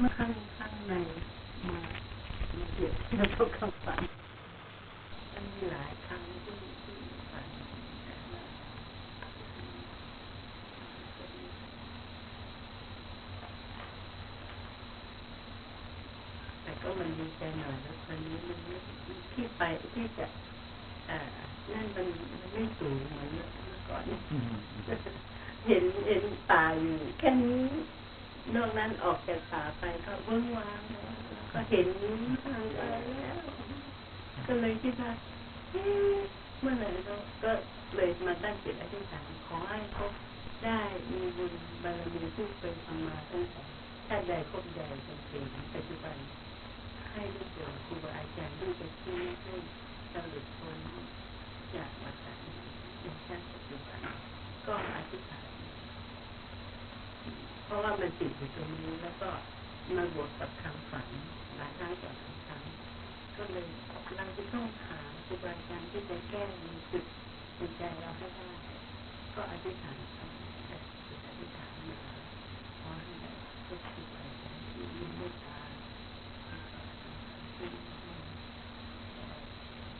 เมื่อข้างข้างในมามาเกี่ยวที่เราต้องคำฝันมันมีหลายครั้งที่ที่ฝันแต่ว่าแต่ก็มันดีใจหน่อยแล้ววันนี้มันไม่ที่ไปที่จะอ่านั่นมันมันไม่สูงเหมือนเมื่อก่อนเห็นเห็นป่าอยู่แค่นี้ นอกนั้นออกจากป่าไปก็เบื้องวางก็เห็นทางอะไรแล้ว ก็เลยคิดว่าเมื่อไหร่เราก็เลยมาตั้งจิตอธิษฐานขอให้เขาได้มีบุญบารมีที่เป็นธรรมาตั้งแต่ชาติใดครบใดจนถึงปัจจุบัน ให้ลูกหลานครูบาอาจารย์ที่จะชี้ให้เราหลุดพ้นจากวัฏฏะในชาติปัจจุบันก็อธิษฐาน เพราะว่ามันติดอยู่ตรงนี้แล้วก็มาบวกกับคำฝันหลายครั้งต่อหลายครั้งก็เลยเราจะต้องหาครูบาอาจารย์ที่จะแก้ในจุดในใจเราให้ได้ก็อธิษฐานอธิษฐานมาขอให้ได้พบครูบาอาจารย์ที่มีเมตตา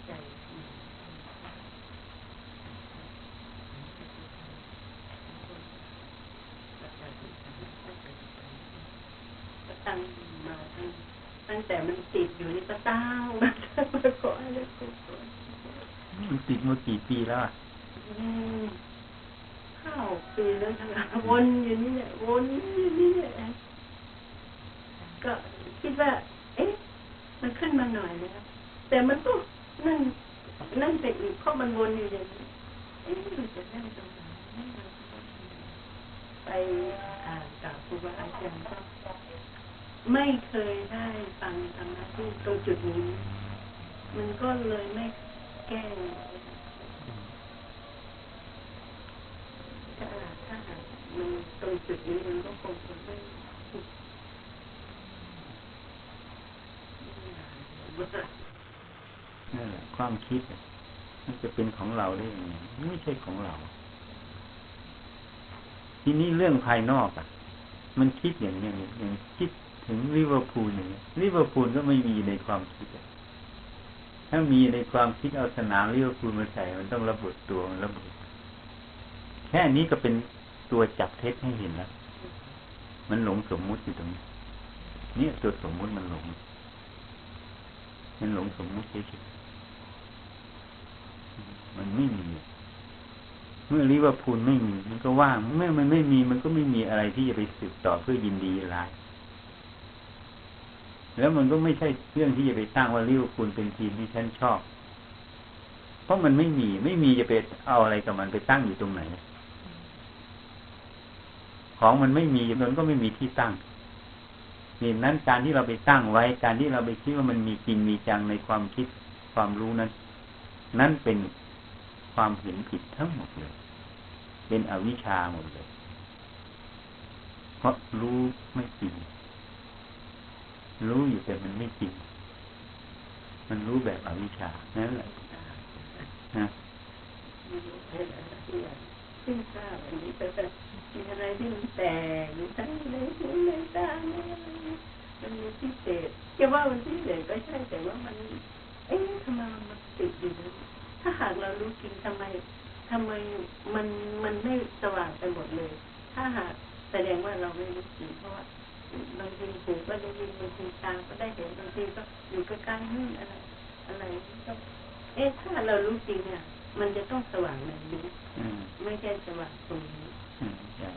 ใจมีก็ตั้งมาตั้ง ตั้งแต่มันติดอยู่นี่ก็ตั้งมาตั้งมาขอให้ได้ครูบามันติดมากี่ปีแล้วอะอืมเข้าปีแล้วทั้งนั้นวนอยู่นี่แหละวนอยู่นี่แหละก็คิดว่า เอ๊ะ มันขึ้นมาหน่อยแล้ว แต่มันก็นั่นนั่นไปอีกเพราะมันวนอยู่อย่างนี้เอ๊ะมันจะนั่งตรงไหนนั่งตรงไหนไปอ่านกับครูบาอาจารย์ก็ ไม่เคยได้ฟังธรรมะที่ตรงจุดนี้ มันก็เลยไม่แก้ถ้าถ้ามันตรงจุดนี้มันก็คงจะไม่นั่นแหละความคิดมันจะเป็นของเราได้ยังไงไม่ใช่ของเรา ทีนี้เรื่องภายนอกอะ มันคิดอย่างนี้อย่างคิด ถึงลิเวอร์พูลอย่างเงี้ยลิเวอร์พูลก็ไม่มีในความคิดถ้ามีในความคิดเอาสนามลิเวอร์พูลมาใส่มันต้องระเบิดตัวมันระเบิดแค่นี้ก็เป็นตัวจับเท็จให้เห็นแล้วมันหลงสมมุติอยู่ตรงนี้เนี่ยตัวสมมุติมันหลง มันหลงสมมุติเฉยๆมันไม่มี เมื่อลิเวอร์พูลไม่มี มันก็ว่างเมื่อมันไม่มี มันก็ไม่มีอะไรที่จะไปสืบต่อเพื่อยินดีร้าย แล้วมันก็ไม่ใช่เรื่องที่จะไปตั้างว่าลิเวอร์พูลเป็นทีมที่ฉันชอบ เพราะมันไม่มีไม่มีจะไปเอาอะไรกับมันไปตั้งอยู่ตรงไหน ของมันไม่มีมันก็ไม่มีที่ตั้งนี่นั้นการที่เราไปตั้งไว้ การที่เราไปคิดว่ามันมีจริงมีจังในความคิดความรู้นั้น นั่นเป็นความเห็นผิดทั้งหมดเลย เป็นอวิชชาหมดเลย เพราะรู้ไม่จริง รู้อยู่แต่มันไม่จริง มันรู้แบบอวิชชา นั่นแหละนะซึ่งทราบอันนี้แต่แต่มีอะไรที่มันแตกหรือทั้งในหูในตาในอะไรมันมีพิเศษจะว่ามันพิเศษก็ใช่แต่ว่ามัน เอ๊ะทำไมมันติดอยู่นะถ้าหากเรารู้จริงทำไมทำไมมันมันไม่สว่างไปหมดเลย ถ้าหากแสดงว่าเราไม่รู้จริงเพราะว่า บางทีหูก็ได้ยินบางทีตาก็ได้เห็นบางทีก็อยู่ใกล้ๆนี่อะไรอะไรก็เอ๊ะถ้าเรารู้จริงเนี่ยมันจะต้องสว่างแบบนี้ไม่ใช่สว่างตรงนี้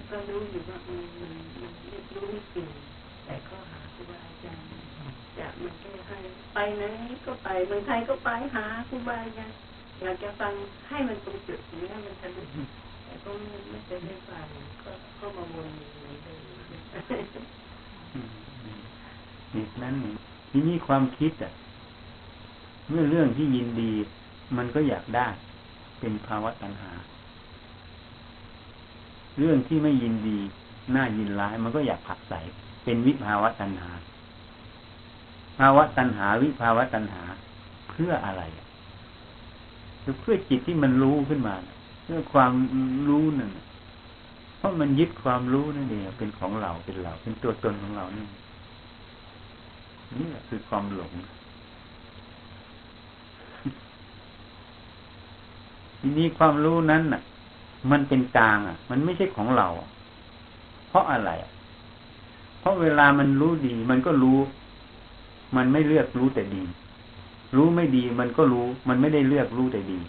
ก็รู้อยู่ว่ามันมันมันรู้จริงแต่ก็หาครูบาอาจารย์จะมันก็ให้ไปไหนก็ไปเมืองไทยก็ไปหาครูบาอาจารย์อยากจะฟังให้มันตรงจุดนี้ให้มันสนุกแต่ก็ไม่ไม่เคยได้ฟังก็ก็มาวนอยู่ในเดิม นี่นั้นทีนี้ความคิดอะ เมื่อเรื่องที่ยินดี มันก็อยากได้ เป็นภาวะตัณหา เรื่องที่ไม่ยินดีน่ายินร้าย มันก็อยากผักใสเป็นวิภาวะตัณหา ภาวะตัณหา วิภาวะตัณหา เพื่ออะไรคือเพื่อจิตที่มันรู้ขึ้นมาเพื่อความรู้นั่นน่ะ เพราะมันยึดความรู้นั่นเองเป็นของเราเป็นเรา เป็นตัวตนของเรานี่นี่แหละคือความหลงทีนี้ความรู้นั้นน่ะ มันเป็นกลางอะ มันไม่ใช่ของเรา เพราะอะไรอะเพราะเวลามันรู้ดี มันก็รู้ มันไม่เลือกรู้แต่ดี รู้ไม่ดีมันก็รู้ มันไม่ได้เลือกรู้แต่ดี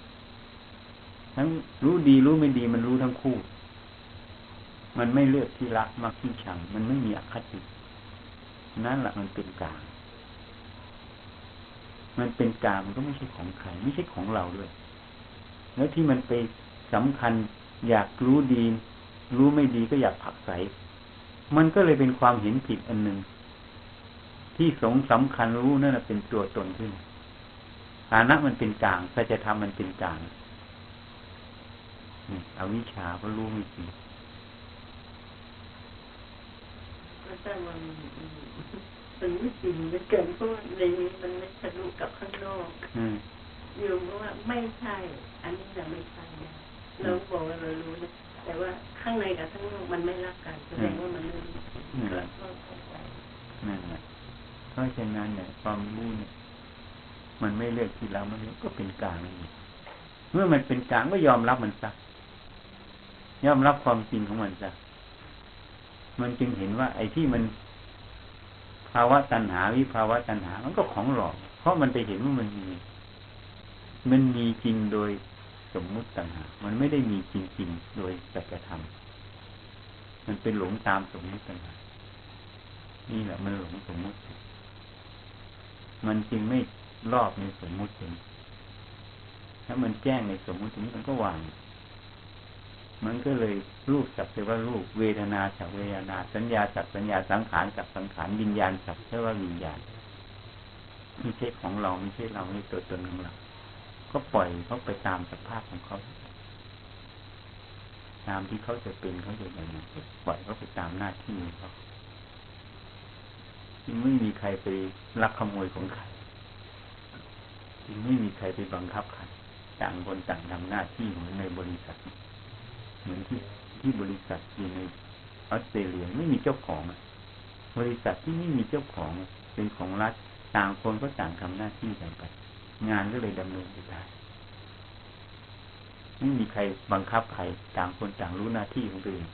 ทั้งรู้ดีรู้ไม่ดีมันรู้ทั้งคู่ มันไม่เลือกที่รักมากที่ชัง มันไม่มีอคติ นั่นแหละมันเป็นกลาง มันเป็นกลางมันก็ไม่ใช่ของใคร ไม่ใช่ของเราด้วย แล้วที่มันไปสำคัญ อยากรู้ดี รู้ไม่ดีก็อยากผักใส มันก็เลยเป็นความเห็นผิดอันหนึ่งที่สงสำคัญรู้นั่นเป็นตัวตนขึ้นฐานะมันเป็นกลางสัจธรรมมันเป็นกลางนี่อวิชชาก็รู้ไม่จริง ก็แต่มันมันไม่จริงเหลือเกินเพราะในนี้มันไม่ทะลุกับข้างนอกอืมโยมก็ว่าไม่ใช่ อันนี้จะไม่ใช่นะเราบอกว่าเรารู้นะแต่ว่าข้างในกับข้างนอกมันไม่รักกันแสดงว่ามันไม่มีก็ก็เข้าใจนั่นแหละเพราะฉะนั้นเนี่ยความรู้เนี่ยมันไม่เลือกที่เรามันก็เป็นกลางนี่เมื่อมันเป็นกลางก็ยอมรับมันซะยอมรับความจริงของมันซะ มันจึงเห็นว่า ไอ้ที่มันภาวะตัณหาวิภาวะตัณหา มันก็ของหลอก เพราะมันไปเห็นว่ามันมี มันมีจริงโดยสมมุติตัณหา มันไม่ได้มีจริงๆโดยสัจธรรม มันเป็นหลงตามสมมุติตัณหา นี่แหละมันหลงสมมุติ มันจึงไม่รอบในสมมุติถึงถ้ามันแจ้งในสมมุตินี้มันก็วาง มันก็เลยรูปจับแต่ว่ารูปเวทนาจับเวทนา สัญญาจับสัญญาสังขารจับสังขารวิญญาณจับแค่ว่าวิญญาณไม่ใช่ของเราไม่ใช่เราไม่ตัวตนของเรา ก็ปล่อยเขาไปตามสภาพของเขา ตามที่เขาจะเป็นเขาจะอย่างนั้นปล่อยเขาไปตามหน้าที่ของเขาจึงไม่มีใครไปลักขโมยของใครจึงไม่มีใครไปบังคับใครต่างคนต่างทำหน้าที่เหมือนในบริษัท เหมือนที่ที่บริษัทอยู่ในออสเตรเลียไม่มีเจ้าของอะบริษัทที่ไม่มีเจ้าของเป็นของรัฐต่างคนก็ต่างทำหน้าที่กันไปงานก็เลยดำเนินไปได้ไม่มีใครบังคับใครต่างคนต่างรู้หน้าที่ของตัวเอง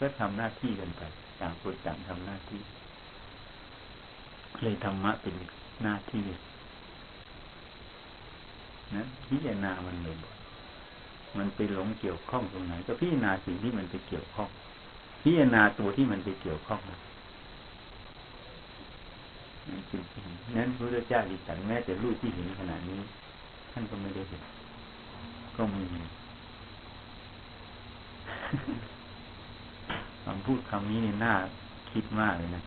ก็ทำหน้าที่กันไป ต่างคนต่างทำหน้าที่ เลยธรรมะเป็นหน้าที่นะพิจารณามันเลยมันไปหลงเกี่ยวข้องตรงไหน ก็พิจารณาสิ่งที่มันไปเกี่ยวข้อง พิจารณาตัวที่มันไปเกี่ยวข้องนะนั่นจริงๆนั้นพระเจ้าดิฉันแม้แต่รูปที่เห็นขนาดนี้ ท่านก็ไม่ได้เห็น ก็ไม่มีคำพูดคำนี้เนี่ยน่าคิดมากเลยนะ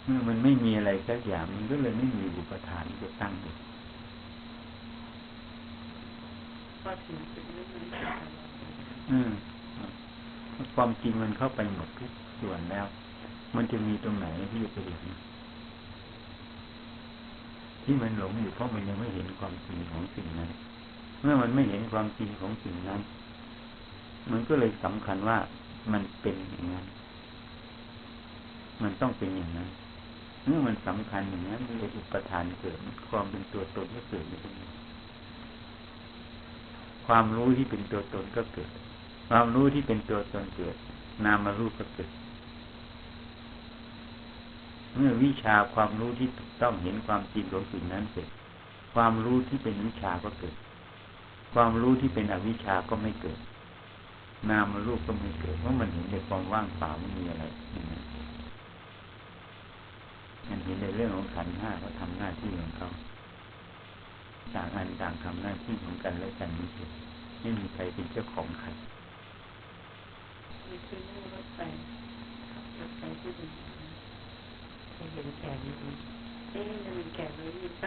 เมื่อมันไม่มีอะไรสักอย่างมันก็เลยไม่มีอุปทานจะตั้งเลยก็ถึงจุดนี้มันจะอืมความจริงมันเข้าไปหมดทุกส่วนแล้ว มันจะมีตรงไหนที่จะไปเห็นที่มันหลงอยู่เพราะมันยังไม่เห็นความจริงของสิ่งนั้น เมื่อมันไม่เห็นความจริงของสิ่งนั้น มันก็เลยสำคัญว่ามันเป็นอย่างนั้น มันต้องเป็นอย่างนั้น เมื่อมันสำคัญอย่างนั้นมันเลยอุปทานเกิดความเป็นตัวตนก็เกิดในตรงนี้ความรู้ที่เป็นตัวตนก็เกิด ความรู้ที่เป็นตัวตนเกิด นามารูปก็เกิด เมื่อวิชาความรู้ที่ถูกต้องเห็นความจริงของสิ่งนั้นเสร็จความรู้ที่เป็นวิชาก็เกิด ความรู้ที่เป็นอวิชาก็ไม่เกิด นามรูปก็ไม่เกิดเพราะมันเห็นในความว่างเปล่าไม่มีอะไร มันเห็นในเรื่องของขันห้าเขาทำหน้าที่ของเขาต่างอันต่างทำหน้าที่ของกันและกันนี่เองไม่มีใครเป็นเจ้าของใครมีคือนั่งรถไฟขับรถไฟที่ดีไปเห็นแขนเอ๊ะมันแขนเลยมีไป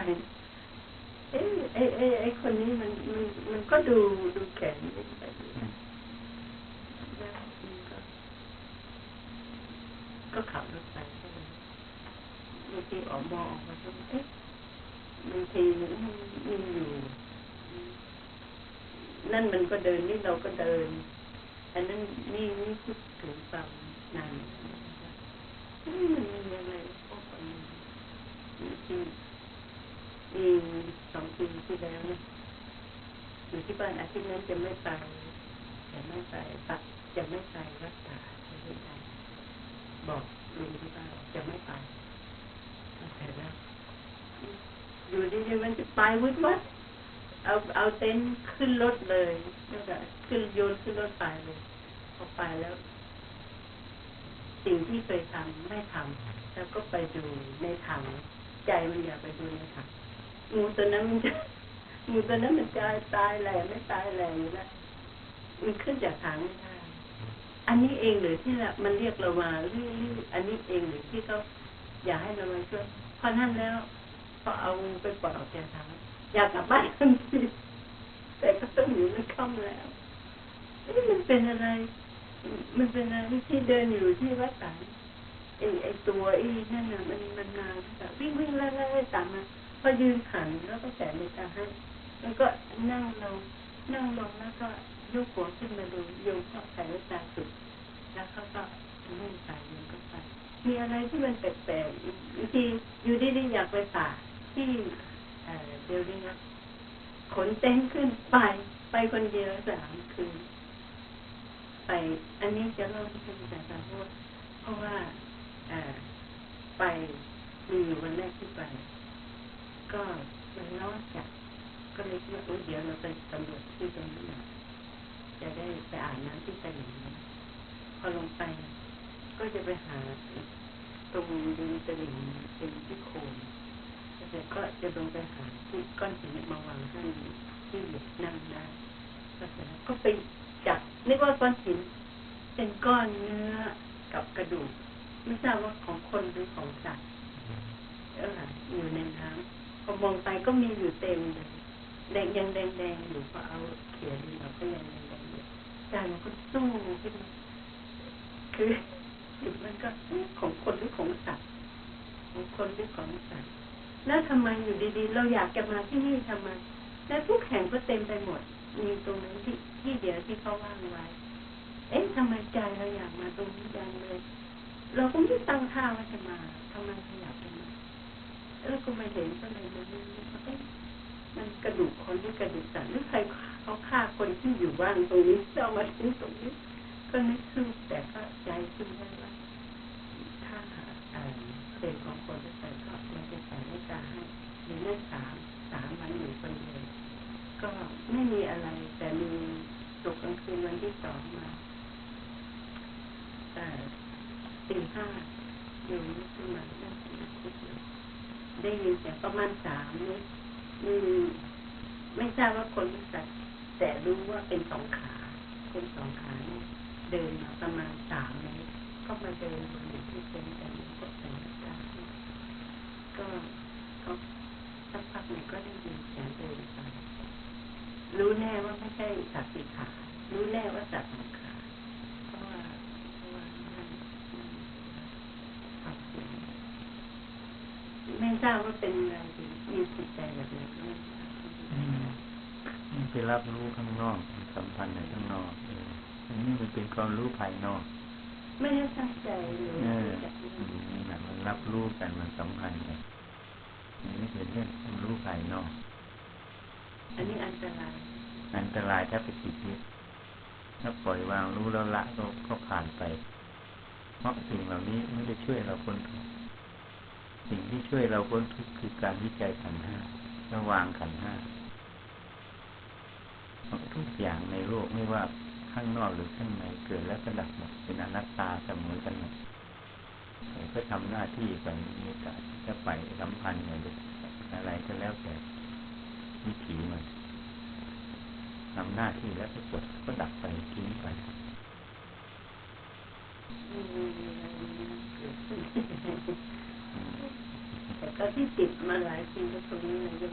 เอ๊ะไอ้ไอ้ไอ้คนนี้มันมันมันก็ดูดูแขนมันไปดูแล้วมันก็ก็ขับรถไฟเข้าไป บางทีออกมองออกมาดูเอ๊ะบางทีมันมีอยู่ นั่นมันก็เดินนี่เราก็เดิน อันนั้นนี่นี่พูดถึงความนานมันมีอะไรพวกนี้ที่มีสองปีที่แล้วนี่ยอยู่ที่บ้านอาทิตย์นั้นจะไม่ไปจะไม่ไปปักจะไม่ไปรักษาจะไม่ไปบอกลุงที่บ้านจะไม่ไป อยู่ดีๆมันจะไปวุดวัดเอาเอาเต็นท์ขึ้นรถเลยแล้วก็ขึ้นโยนขึ้นรถไปเลยพอไปแล้ว สิ่งที่เคยทำไม่ทำแล้วก็ไปดูในถังใจมันอยากไปดูในถังงูตัวนั้นมันจะงูตัวนั้นมันจะตายแหล่ไม่ตายแหล่อยู่แล้วมันขึ้นจากถังไม่ได้อันนี้เองหรือที่ละมันเรียกเรามาหรือหรืออันนี้เองหรือที่เขาอยากให้เรามาช่วย อนั่นแล้วพอเอาไปปล่อยออกจากถังอยากกลับบ้านทันทีแต่ก็ต้องอยู่ในค่ำแล้วนี่มันเป็นอะไร มันเป็นอะไรที่เดินอยู่ที่วัดตันไอ้ไอ้ตัวไอ้นั่นน่ะมันมันมาแบบวิ่งวิ่งไล่ไล่ตามมาพอยืนขันแล้วก็แสนในตาให้แล้วก็นั่งลงนั่งลงแล้วก็ยกหัวขึ้นมาดูโยมก็ใส่ตาสุด แล้วเขาก็ไม่ใส่โยมก็ใส่ มีอะไรที่มันแปลกๆบางทีอยู่ดีๆอยากไปป่าที่เอ่อเดี๋ยวนี้นะขนเต็นขึ้นไป ไปคนเดียวสามคืนไป อันนี้จะเล่าที่เป็นแต่การพูดเพราะว่าไปมีอยู่วันแรกที่ไป ก็มันร้อนจัดก็เลยคิดว่าเดี๋ยวเราไปตำรวจที่ตรงนี้น่อยจะได้ไปอ่านน้ำที่ตลิ่งพอลงไป ก็จะไปหาตรงดินตลิ่งเป็นที่โคนแต่ก็จะลงไปหาที่ก้อนหินมาวางให้ที่เหยียบนั่งได้ก็เสร็จแล้วก็ไปจับนึกว่าก้อนหินเป็นก้อนเนื้อกับกระดูกไม่ทราบว่าของคนหรือของสัตว์เอออยู่ในน้ำพอมองไปก็มีอยู่เต็มเลยแดงยังแดงแดงอยู่พอเอาเขียนเราก็ยังแดงแดงอยู่ใจมันก็สู้ขึ้นมาคือมันก็ของคนหรือของสัตว์ของคนหรือของสัตว์แล้วทำไมอยู่ดีๆ เราอยากจะมาที่นี่ทำไมแล้วทุกแห่งก็เต็มไปหมด มีตรงนั้นที่ที่เดียวที่เขาว่างไว้ เอ๊ะทำไมใจเราอยากมาตรงนี้จังเลย เราก็ไม่ตั้งท่าว่าจะมาทำไมขยับไปมาแล้วก็ไม่เห็นก็เลยมันมันมันกระดูกคนหรือกระดูกสัตว์หรือใครเขาฆ่าคนที่อยู่บ้านตรงนี้เอามาทิ้งตรงนี้ ก็นึกขึ้นแต่ก็ใจขึ้นได้ว่าถ้าเป็นของคนที่ใส่ก็เราจะใส่ไม่ตาให้หรือเนื่อสามสามวันอยู่คนเดียวก็ไม่มีอะไร แต่มีตกกลางคืนวันที่สองมาแต่ตีห้าอยู่นี่ขึ้นมาได้ได้ยินเสียงประมาณสามนี่ไม่ทราบว่าคนที่ใส่แต่รู้ว่าเป็นสองขาเป็นสองขาเนี่ย เดินมาประมาณสามเมตรก็มาเดินบนที่เป็นแต่ก็ใส่หน้ากากก็ก็สักพักหนึ่งก็ได้ยินเสียงเดินไปรู้แน่ว่าไม่ใช่สัตว์สีขา รู้แน่ว่าสัตว์สองขาเพราะว่าเพราะว่านั่นขับเสียงไม่ทราบว่าเป็นอะไรมีจิตใจแบบไหนไม่ทราบไปรับรู้ข้างนอกสัมพันธ์ในข้างนอกเอออันนี้มันเป็นความรู้ภายนอก ไม่ได้ตั้งใจเลยเออนี่แหละมันรับรู้กันมันสัมพันธ์กันอันนี้เป็นเรื่องความรู้ภายนอก อันนี้อันตราย อันตรายถ้าไปติดยึดถ้าปล่อยวางรู้แล้วละก็ก็ผ่านไป เพราะสิ่งเหล่านี้ไม่ได้ช่วยเราพ้นทุกข์สิ่งที่ช่วยเราพ้นทุกข์คือการวิจัยขันธ์ห้าระวางขันธ์ห้าทุกอย่างในโลกไม่ว่า ข้างนอกหรือข้างในเกิดแล้วก็ดับหมดเป็นอนัตตาเสมอกันหมดก็ทำหน้าที่ไปนี่ก็จะไปสัมพันธ์อะไรก็แล้วแต่วิถีมันทำหน้าที่แล้วก็จบก็ดับไปทิ้งไปแต่ก็ที่ติดมาหลายปีก็ตรงนี้เลย